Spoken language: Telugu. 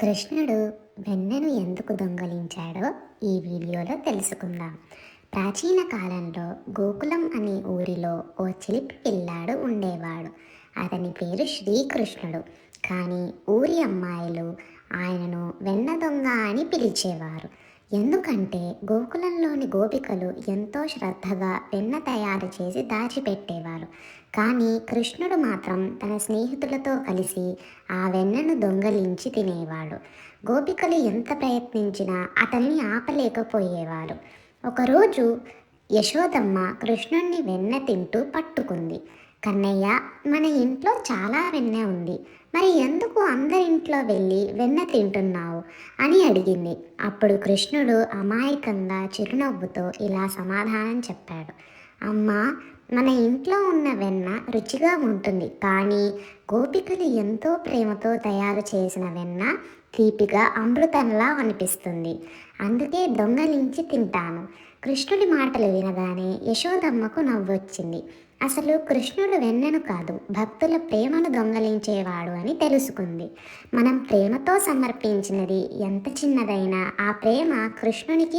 కృష్ణుడు వెన్నెను ఎందుకు దొంగలించాడో ఈ వీడియోలో తెలుసుకుందాం. ప్రాచీన కాలంలో గోకులం అనే ఊరిలో ఓ చిలిపి పిల్లాడు ఉండేవాడు. అతని పేరు శ్రీకృష్ణుడు. కానీ ఊరి అమ్మాయిలు ఆయనను వెన్న దొంగ అని పిలిచేవారు. ఎందుకంటే గోకులంలోని గోపికలు ఎంతో శ్రద్ధగా వెన్న తయారు చేసి దాచిపెట్టేవారు. కానీ కృష్ణుడు మాత్రం తన స్నేహితులతో కలిసి ఆ వెన్నను దొంగలించి తినేవాడు. గోపికలు ఎంత ప్రయత్నించినా అతన్ని ఆపలేకపోయేవారు. ఒకరోజు యశోదమ్మ కృష్ణుణ్ణి వెన్న తింటూ పట్టుకుంది. కన్నయ్య మన ఇంట్లో చాలా వెన్న ఉంది. మరి ఎందుకు అందరింట్లో వెళ్ళి వెన్న తింటున్నావు? అని అడిగింది. అప్పుడు కృష్ణుడు అమాయకంగా చిరునవ్వుతో ఇలా సమాధానం చెప్పాడు. అమ్మా మన ఇంట్లో ఉన్న వెన్న రుచిగా ఉంటుంది. కానీ గోపికలు ఎంతో ప్రేమతో తయారు చేసిన వెన్న తీపిగా అమృతంలా అనిపిస్తుంది. అందుకే దొంగలించి తింటాను. కృష్ణుడి మాటలు వినగానే యశోదమ్మకు నవ్వొచ్చింది. అసలు కృష్ణుడు వెన్నెను కాదు భక్తుల ప్రేమను దొంగలించేవాడు అని తెలుసుకుంది. మనం ప్రేమతో సమర్పించినది ఎంత చిన్నదైనా ఆ ప్రేమ కృష్ణునికి